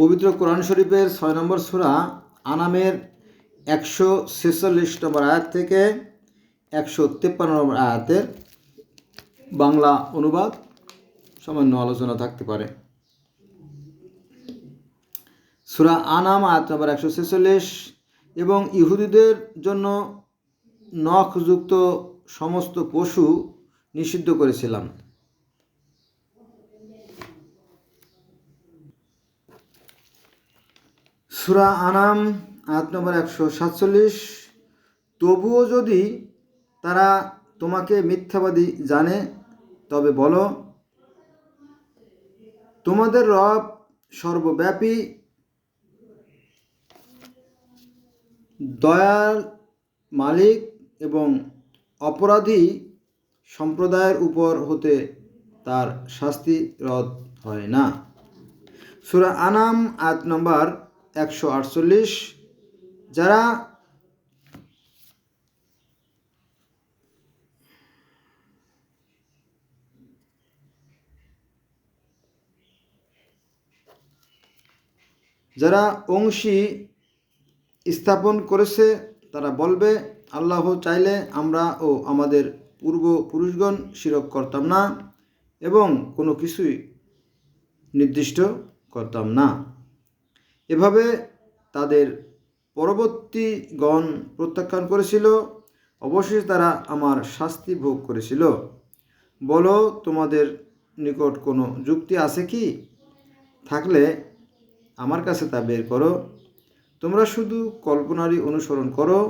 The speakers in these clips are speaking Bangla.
পবিত্র কোরআন শরীফের ছয় নম্বর সুরা আনামের একশো ছেচল্লিশ নম্বর আয়াত থেকে একশো তেপ্পান্ন নম্বর আয়াতের বাংলা অনুবাদ সামান্য আলোচনা থাকতে পারে। সুরা আনাম আয়াত নম্বর একশো ছেচল্লিশ এবং ইহুদিদের জন্য নখযুক্ত সমস্ত পশু নিষিদ্ধ করেছিলাম। সুরা আনাম, আয়াত নম্বর একশো সাতচল্লিশ। তবুও যদি তারা তোমাকে মিথ্যাবাদী জানে, তবে বলো, তোমাদের রব সর্বব্যাপী, দয়াল মালিক এবং অপরাধী সম্প্রদায়ের উপর হতে তার শাস্তি রদ হয় না। সুরা আনাম, আয়াত নম্বর একশো আটচল্লিশ। যারা যারা অংশী স্থাপন করেছে, তারা বলবে, আল্লাহ চাইলে আমরা ও আমাদের পূর্বপুরুষগণ শিরক করতাম না এবং কোনো কিছুই নির্দিষ্ট করতাম না। এভাবে তাদের পরবর্তী গণ প্রত্যাখ্যান করেছিল। অবশেষে তারা আমার শাস্তি ভোগ করেছিল। বলো, তোমাদের নিকট কোনো যুক্তি আছে কি? থাকলে আমার কাছে তা বের করো। তোমরা শুধু কল্পনারই অনুসরণ করো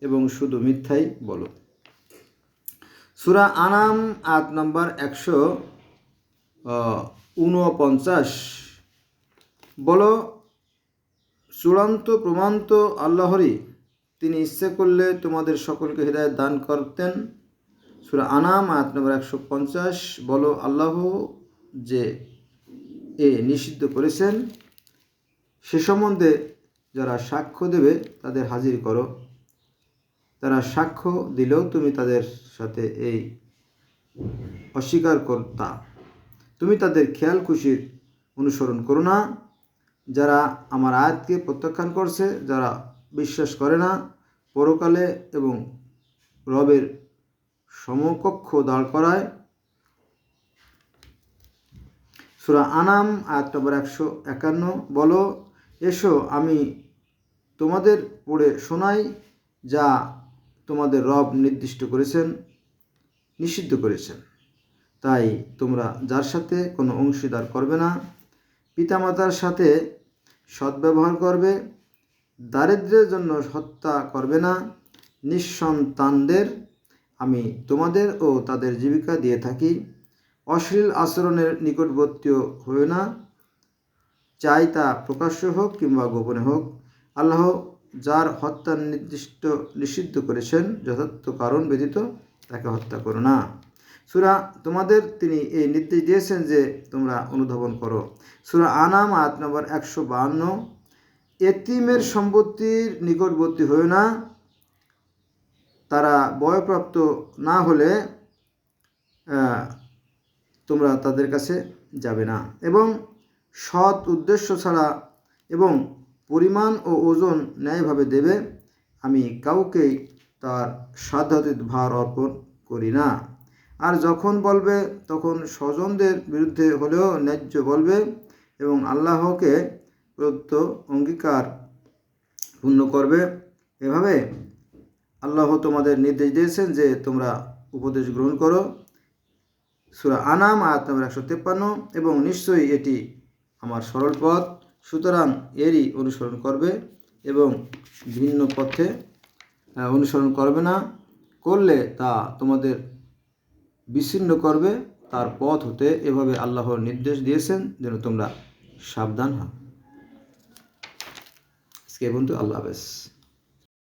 এবং শুধু মিথ্যাই বলো। সুরা আনাম আট নম্বর একশো ঊনপঞ্চাশ। বলো চূড়ান্ত প্রমাণ তো আল্লাহরই তিনি ইচ্ছে করলে তোমাদের সকলকে হৃদায়ত দান করতেন। সুরা আনাম, আয়াত নম্বর একশো পঞ্চাশ, বলো আল্লাহ যে এ নিষিদ্ধ করেছেন, সে সম্বন্ধে যারা সাক্ষ্য দেবে তাদের হাজির করো। তারা সাক্ষ্য দিলেও তুমি তাদের সাথে এই অস্বীকার করতা তুমি তাদের খেয়াল খুশির অনুসরণ করো না। যারা আমার আয়াতকে প্রত্যাখ্যান করছে, যারা বিশ্বাস করে না, পরকালে এবং রবের সমকক্ষ দাঁড় করায়। সুরা আনাম, আয়াত নম্বর একশো একান্ন, বলো, এসো, আমি তোমাদের পড়ে শোনাই যা তোমাদের রব নির্দিষ্ট করেছেন, নিষিদ্ধ করেছেন। তাই তোমরা যার সাথে কোনো অংশীদার করবে না পিতামাতার সাথে সদ্ব্যবহার করবে, দারিদ্র্যের জন্য হত্যা করবে না, নিঃসন্তানদের আমি তোমাদের ও তাদের জীবিকা দিয়ে থাকি, অশ্লীল আচরণের নিকটবর্তীও হয়ে না, চাই তা প্রকাশ্য হোক কিংবা গোপনে হোক। আল্লাহ যার হত্যা নির্দিষ্ট নিষিদ্ধ করেছেন, যথার্থ কারণ ব্যতীত তাকে হত্যা করো না। সুরা তোমাদের তিনি এই নির্দেশ দিয়েছেন যে তোমরা অনুধাবন করো। সুরা আনাম, আয়াত নম্বর একশো বাহান্ন, এতিমের সম্পত্তির নিকটবর্তী হয়ে না, তারা বয়প্রাপ্ত না হলে তোমরা তাদের কাছে যাবে না। এবং সৎ উদ্দেশ্য ছাড়া এবং পরিমাণ ও ওজন ন্যায়ভাবে দেবে, আমি কাউকেই তার সাধ্যাতীত ভার অর্পণ করি না। আর যখন বলবে, তখন স্বজনদের বিরুদ্ধে হলেও ন্যায্য বলবে এবং আল্লাহকে প্রদত্ত অঙ্গীকার পূর্ণ করবে। এভাবে আল্লাহ তোমাদের নির্দেশ দিয়েছেন যে তোমরা উপদেশ গ্রহণ করো। সুরা আনাম, আয়াত নম্বর একশো তেপ্পান্ন, এবং নিশ্চয়ই এটি আমার সরল পথ। সুতরাং এরই অনুসরণ করবে এবং ভিন্ন পথে অনুসরণ করবে না। করলে তা তোমাদের বিচ্ছিন্ন করবে, তার পথ হতে এভাবে আল্লাহর নির্দেশ দিয়েছেন যেন তোমরা সাবধান হও। আজকে বন্ধু আল্লাহ হাফেজ।